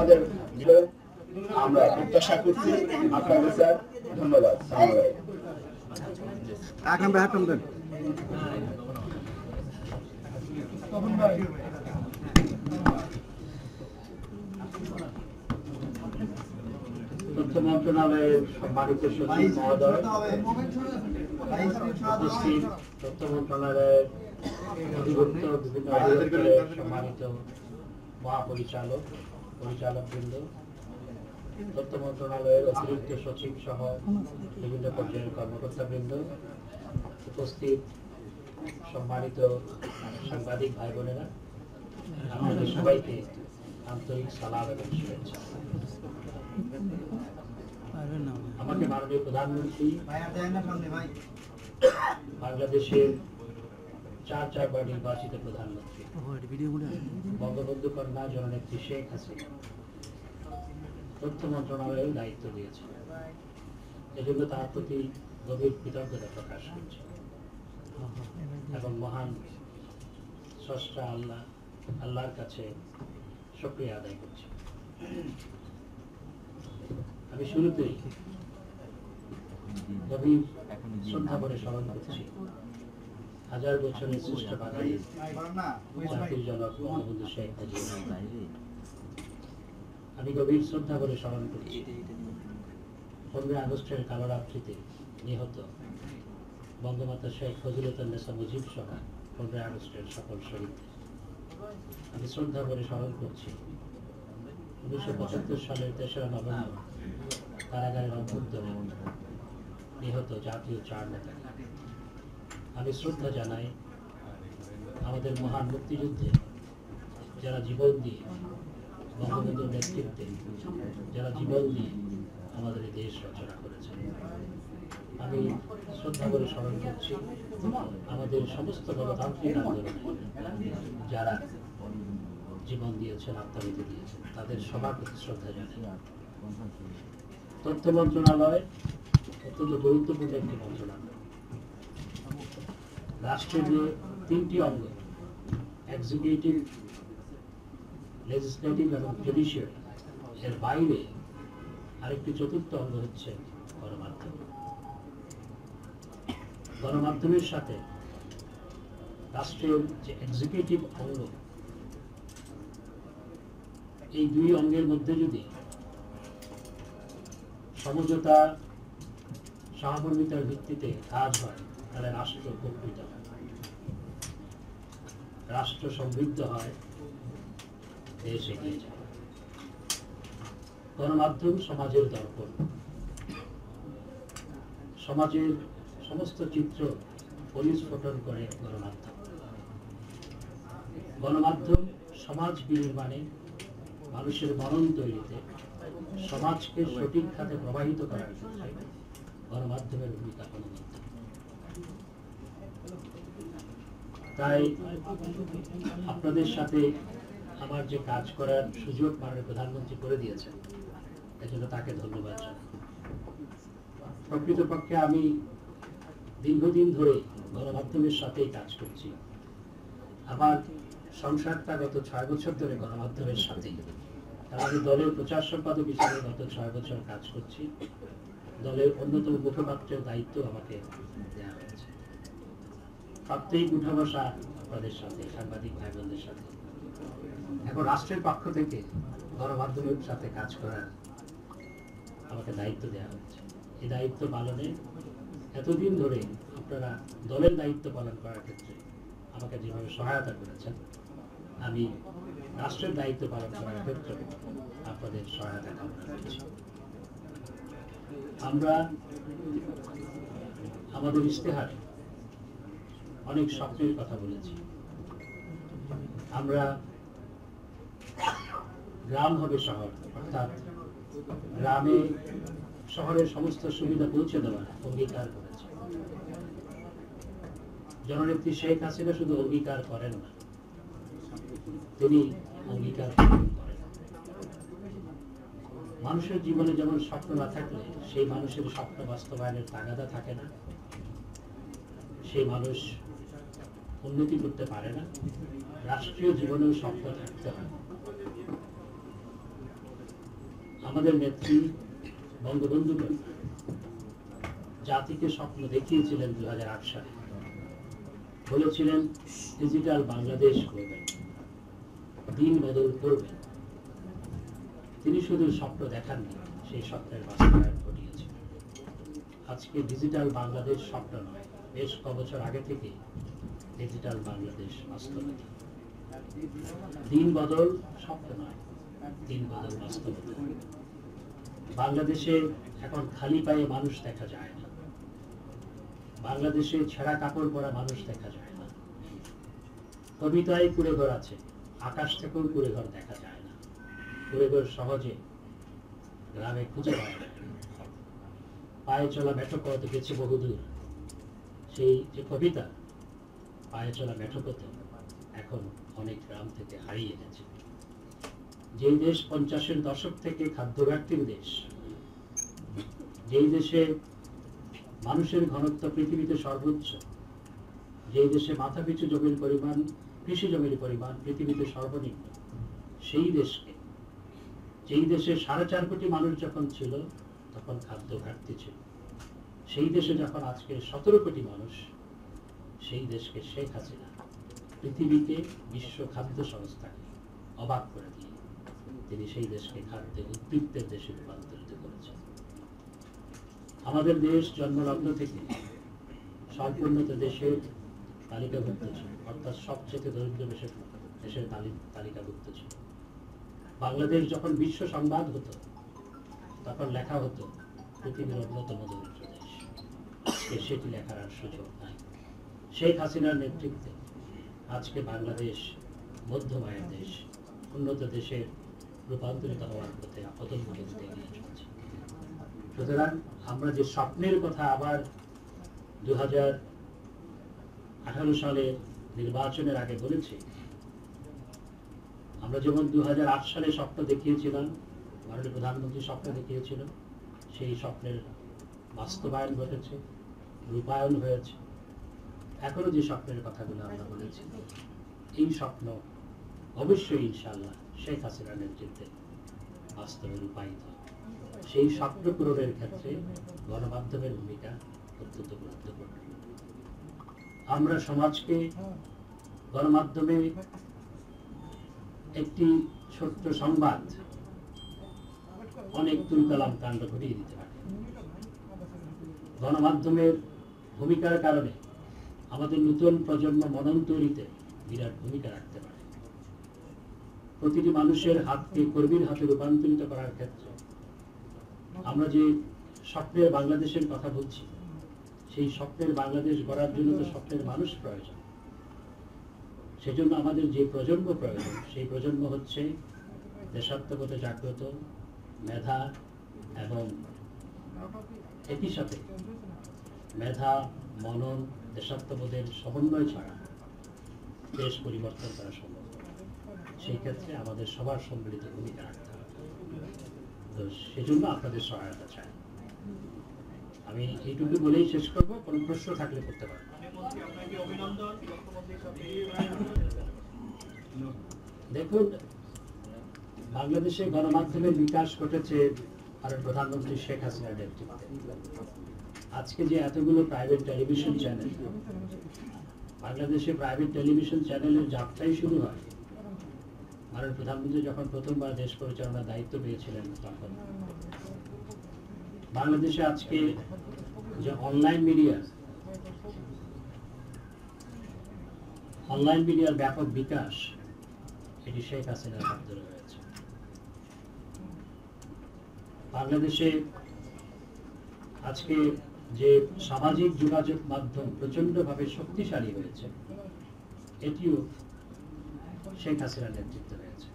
আমাদের আমরা প্রত্যাশা করছি। আপনাকে স্যার ধন্যবাদ। সালাম আলাইকুম। এক নম্বর হাত দেন তথ্য মন্ত্রণালয়ের সম্মানিত সচিব মহোদয় উপস্থিত তথ্য মন্ত্রণালয়ের অধিভুক্ত বিভিন্ন সম্মানিত মহাপরিচালক পরিচালক বৃন্দ তথ্য মন্ত্রণালয়ের অতিরিক্ত সচিব সহ বিভিন্ন পর্যায়ের কর্মকর্তা বৃন্দ উপস্থিত সম্মানিত সাংবাদিক ভাই বোনেরা আপনাদের সবাইকে আন্তরিক সালাম এবং শুভেচ্ছা। আমাকে মাননীয় প্রধানমন্ত্রী বাংলাদেশের চার চারবার নির্বাচিত প্রধানমন্ত্রী। বঙ্গবন্ধু কন্যা জননেত্রী শেখ হাসিনা। তথ্য মন্ত্রণালয়ের দায়িত্ব দিয়েছে। এজন্য তার প্রতি গভীর কৃতজ্ঞতা প্রকাশ করছি। এবং মহান স্রষ্টা আল্লাহ, আল্লাহর কাছে সক্রিয় আদায় করছে। আমি শুরুতেই গভীর শ্রদ্ধা করে স্মরণ করছি। হাজার বছরের শ্রেষ্ঠ বাঙালি বঙ্গবন্ধু শেখ আমি গভীর শ্রদ্ধা করে স্মরণ করছি। পনেরোই আগস্টের কালো রাত্রিতে নিহত বঙ্গমাতা শেখ ফজিলতুন্নেসা মুজিব সহ পনেরোই আগস্টের সকল শহীদ। আমি শ্রদ্ধা করে স্মরণ করছি, উনিশশো পঁচাত্তর সালের তেসরা নভেম্বর কারাগারের অভ্যুত্থানে নিহত জাতীয় চার নেতা। আমি শ্রদ্ধা জানাই আমাদের মহান মুক্তিযুদ্ধে যারা জীবন দিয়ে, বঙ্গবন্ধুর নেতৃত্বে যারা জীবন দিয়ে আমাদের এই দেশ রচনা করেছে আমি শ্রদ্ধা করে স্মরণ করছি আমাদের সমস্ত গণতান্ত্রিক আন্দোলনে যারা জীবন দিয়েছেন আত্মাহুতি দিয়েছেন, তাদের সবার প্রতি শ্রদ্ধা জানাই। তথ্য মন্ত্রণালয় অত্যন্ত গুরুত্বপূর্ণ একটি মন্ত্রণালয়। রাষ্ট্রের যে তিনটি অঙ্গ এক্সিকিউটিভ লেজিসলেটিভ এবং জুডিশিয়ারি এর বাইরে আরেকটি চতুর্থ অঙ্গ হচ্ছে গণমাধ্যম। গণমাধ্যমের সাথে রাষ্ট্রের যে এক্সিকিউটিভ অঙ্গ, এই দুই অঙ্গের মধ্যে যদি সমঝোতা, সহমর্মিতার ভিত্তিতে কাজ হয় তাহলে রাষ্ট্র উপকৃত হয়। রাষ্ট্র সমৃদ্ধ হয় দেশ এগিয়ে যায় গণমাধ্যম সমাজের দর্পণ। সমাজের সমস্ত চিত্র পরিস্ফোটন করে গণমাধ্যম। গণমাধ্যম সমাজ বিনির্মাণে মানুষের মনন তৈরিতে সমাজকে সঠিক খাতে প্রবাহিত করার ক্ষেত্রে গণমাধ্যমের ভূমিকা অনবদ্য তাই আপনাদের সাথে আমার যে কাজ করার সুযোগ মাননীয় প্রধানমন্ত্রী করে দিয়েছেন এজন্য তাকে ধন্যবাদ জানাই। প্রকৃতপক্ষে আমি দীর্ঘদিন ধরে গণমাধ্যমের সাথেই কাজ করছি। আমার সংসারটা গত ছয় বছর ধরে গণমাধ্যমের সাথেই। আমি দলের প্রচার সম্পাদক হিসাবে গত ছয় বছর কাজ করছি। দলের অন্যতম মুখপাত্রের দায়িত্ব আমাকে দেওয়া হয়েছে। প্রাত্যহিক উঠা বসা আপনাদের সাথে, সাংবাদিক ভাই বোনদের সাথে। এখন রাষ্ট্রের পক্ষ থেকে গণমাধ্যমের সাথে কাজ করার আমাকে দায়িত্ব দেওয়া হয়েছে এই দায়িত্ব পালনে এতদিন ধরে আপনারা দলের দায়িত্ব পালন করার ক্ষেত্রে আমাকে যেভাবে সহায়তা করেছেন, আমি রাষ্ট্রের দায়িত্ব পালন করার ক্ষেত্রে আপনাদের সহায়তা কামনা করছি। আমরা আমাদের ইশতেহারে অনেক স্বপ্নের কথা বলেছি। আমরা গ্রাম হবে শহর, অর্থাৎ গ্রামে শহরের সমস্ত সুবিধা পৌঁছে দেওয়ার অঙ্গীকার করেছে। জননেত্রী শেখ হাসিনা শুধু অঙ্গীকার করেন না, তিনি অঙ্গীকার মানুষের জীবনে যেমন স্বপ্ন না থাকলে, সেই মানুষের স্বপ্ন বাস্তবায়নের তাগাদা থাকে না। সেই মানুষ উন্নতি করতে পারে না, রাষ্ট্রীয় জীবনেও স্বপ্ন থাকতে হয় আমাদের নেত্রী বঙ্গবন্ধু জাতিকে স্বপ্ন দেখিয়েছিলেন দু সালে। বলেছিলেন, ডিজিটাল বাংলাদেশ করবেন দিন বদল করবেন তিনি শুধু স্বপ্ন দেখাননি, সেই স্বপ্নের বাস্তবায়ন ঘটিয়েছেন। আজকে ডিজিটাল বাংলাদেশ স্বপ্ন নয়, বেশ কবছর আগে থেকে ডিজিটাল বাংলাদেশ বাস্তবতা। দিন বদল স্বপ্ন নয়, দিন বদল বাস্তবতা। বাংলাদেশে এখন খালি পায়ে মানুষ দেখা যায় না। বাংলাদেশে ছেঁড়া কাপড় পরা মানুষ দেখা যায় না। কবিতায় কুড়েঘর আছে, আকাশ থেকেও কুড়েঘর দেখা যায় না। কুড়েঘর সহজে গ্রামে খুঁজে পাওয়া যায়। পায়ে চলা মেঠো পথ গেছে বহুদূর। সেই যে কবিতা পায়ে চলা মেঠোপথ এখন অনেক গ্রাম থেকে হারিয়ে গেছে। যেই দেশ পঞ্চাশের দশক থেকে খাদ্য ঘাটতির দেশ যেই দেশে মানুষের ঘনত্ব পৃথিবীতে সর্বোচ্চ, যেই দেশে মাথা পিছু জমির পরিমাণ, কৃষি জমির পরিমাণ পৃথিবীতে সর্বনিম্ন, সেই দেশকে, যেই দেশে সাড়ে চার কোটি মানুষ যখন ছিল, তখন খাদ্য ঘাটতি ছিল। সেই দেশে যখন আজকে সতেরো কোটি মানুষ সেই দেশকে শেখ হাসিনা পৃথিবীকে বিশ্ব খাদ্য সংস্থাকে অবাক করে দিয়ে তিনি সেই দেশকে খাদ্যে উদ্বৃত্তের দেশে রূপান্তরিত করেছেন। আমাদের দেশ জন্মলগ্ন থেকে সম্পূর্ণত দেশের তালিকাভুক্ত ছিল, অর্থাৎ সবচেয়ে দরিদ্র দেশের দেশের তালিকাভুক্ত ছিল। বাংলাদেশ যখন বিশ্ব সংবাদ হতো, তখন লেখা হতো, পৃথিবীর অন্যতম দরিদ্র দেশ। সেটি লেখার আর সুযোগ নাই। শেখ হাসিনার নেতৃত্বে আজকে বাংলাদেশ মধ্যমায়ের দেশ উন্নত দেশের রূপান্তরিত হওয়ার পথে অতন্ত্র এগিয়ে চলছে। সুতরাং আমরা যে স্বপ্নের কথা আবার দু হাজার আঠারো সালে নির্বাচনের আগে বলেছি, আমরা যেমন দু হাজার আট সালে স্বপ্ন দেখিয়েছিলাম, মাননীয় প্রধানমন্ত্রী স্বপ্ন দেখিয়েছিল সেই স্বপ্নের বাস্তবায়ন ঘটেছে, রূপায়ণ হয়েছে। এখনও যে স্বপ্নের কথাগুলো আমরা বলেছি, এই স্বপ্ন অবশ্যই ইনশাল্লাহ শেখ হাসিনার নেতৃত্বে বাস্তবে রূপায়িত সেই স্বপ্ন পূরণের ক্ষেত্রে গণমাধ্যমের ভূমিকা অত্যন্ত গুরুত্বপূর্ণ। আমরা সমাজকে গণমাধ্যমে একটি ছোট্ট সংবাদ, অনেক তুলকালাম কাণ্ড ঘটিয়ে দিতে পারে। গণমাধ্যমের ভূমিকার কারণে আমাদের নতুন প্রজন্ম মনন তৈরিতে বিরাট ভূমিকা রাখতে পারে। প্রতিটি মানুষের হাতকে কর্মীর হাতে রূপান্তরিত করার ক্ষেত্রে আমরা যে স্বপ্নের বাংলাদেশের কথা বলছি, সেই স্বপ্নের বাংলাদেশ গড়ার জন্য তো স্বপ্নের মানুষ প্রয়োজন। সেজন্য আমাদের যে প্রজন্ম প্রয়োজন, সেই প্রজন্ম হচ্ছে দেশাত্মকতা জাগ্রত, মেধা এবং একই সাথে মেধা, মনন দেশাত্মবোধের সমন্বয় ছাড়া দেশ পরিবর্তন করা সম্ভব সেই ক্ষেত্রে আমাদের সবার সম্মিলিত ভূমিকা রাখতে হবে। তো সেজন্য আপনাদের সহায়তা চাই। আমি এইটুকু বলেই শেষ করব। কোনো প্রশ্ন থাকলে করতে পারেন। দেখুন, বাংলাদেশে গণমাধ্যমের বিকাশ ঘটেছে আর প্রধানমন্ত্রী শেখ হাসিনার নেতৃত্বে আজকে যে এতগুলো প্রাইভেট টেলিভিশন চ্যানেল বাংলাদেশে প্রাইভেট টেলিভিশন চ্যানেলের যাত্রাই শুরু হয়। মাননীয় প্রধানমন্ত্রী যখন প্রথমবার দেশ পরিচালনার দায়িত্ব পেয়েছিলেন তখন। বাংলাদেশে আজকে যে অনলাইন মিডিয়া অনলাইন মিডিয়ার ব্যাপক বিকাশ, এটি শেখ হাসিনার হাত ধরে হয়েছে। বাংলাদেশে আজকে যে সামাজিক যোগাযোগ মাধ্যম প্রচন্ডভাবে শক্তিশালী হয়েছে, এটিও শেখ হাসিনার নেতৃত্বে হয়েছে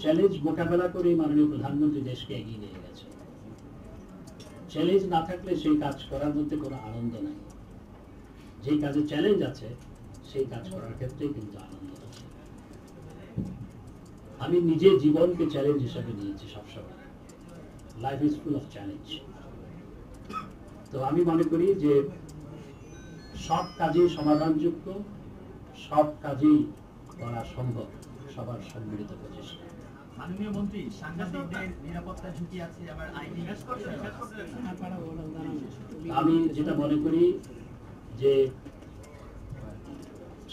চ্যালেঞ্জ মোকাবেলা করে মাননীয় প্রধানমন্ত্রী দেশকে এগিয়ে নিয়ে গেছে। চ্যালেঞ্জ না থাকলে সেই কাজ করার মধ্যে কোনো আনন্দ নাই। যেই কাজে চ্যালেঞ্জ আছে, সেই কাজ করার ক্ষেত্রেই কিন্তু আনন্দ আমি নিজে জীবনকে চ্যালেঞ্জ হিসেবে নিয়েছি সবসময়। Life is full of challenge তো আমি মনে করি যে সব কাজে সমাধানযোগ্য সব কাজেই করা সম্ভব সবার সম্মিলিত প্রচেষ্টা। মাননীয় মন্ত্রী সাংবাদিকদের নিরাপত্তা ঝুঁকি আছে আবার আইনি আমি যেটা মনে করি যে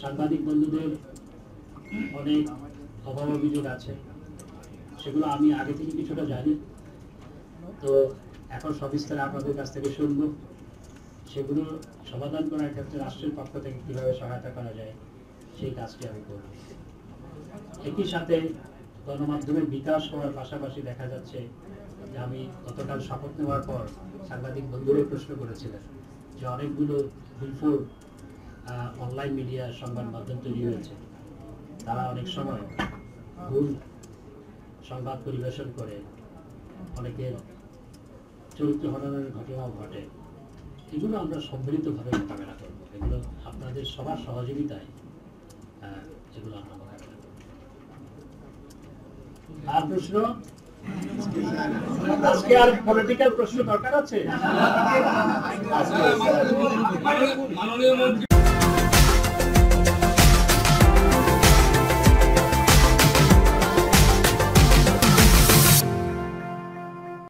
সাংবাদিক বন্ধুদের অনেক অভাব অভিযোগ আছে। সেগুলো আমি আগে থেকে কিছুটা জানি। তো এখন সবিস্তারে আপনাদের কাছ থেকে শুনব। সেগুলো সমাধান করার ক্ষেত্রে রাষ্ট্রের পক্ষ থেকে কীভাবে সহায়তা করা যায়, সেই কাজটি আমি করব। একই সাথে গণমাধ্যমের বিকাশ হওয়ার পাশাপাশি দেখা যাচ্ছে যে আমি গতকাল শপথ নেওয়ার পর সাংবাদিক বন্ধুরা প্রশ্ন করেছিলেন যে অনেকগুলো বিফোর অনলাইন মিডিয়া সংবাদ মাধ্যম তৈরি হয়েছে। তারা অনেক সময় ভুল সংবাদ পরিবেশন করে অনেকের চরিত্র হননের ঘটনাও ঘটে। এগুলো আমরা সম্মিলিতভাবে মোকাবেলা করব। এগুলো আপনাদের সবার সহযোগিতায় এগুলো আমরা মোকাবেলা করব। আর প্রশ্ন? আজকে আর পলিটিক্যাল প্রশ্ন দরকার আছে?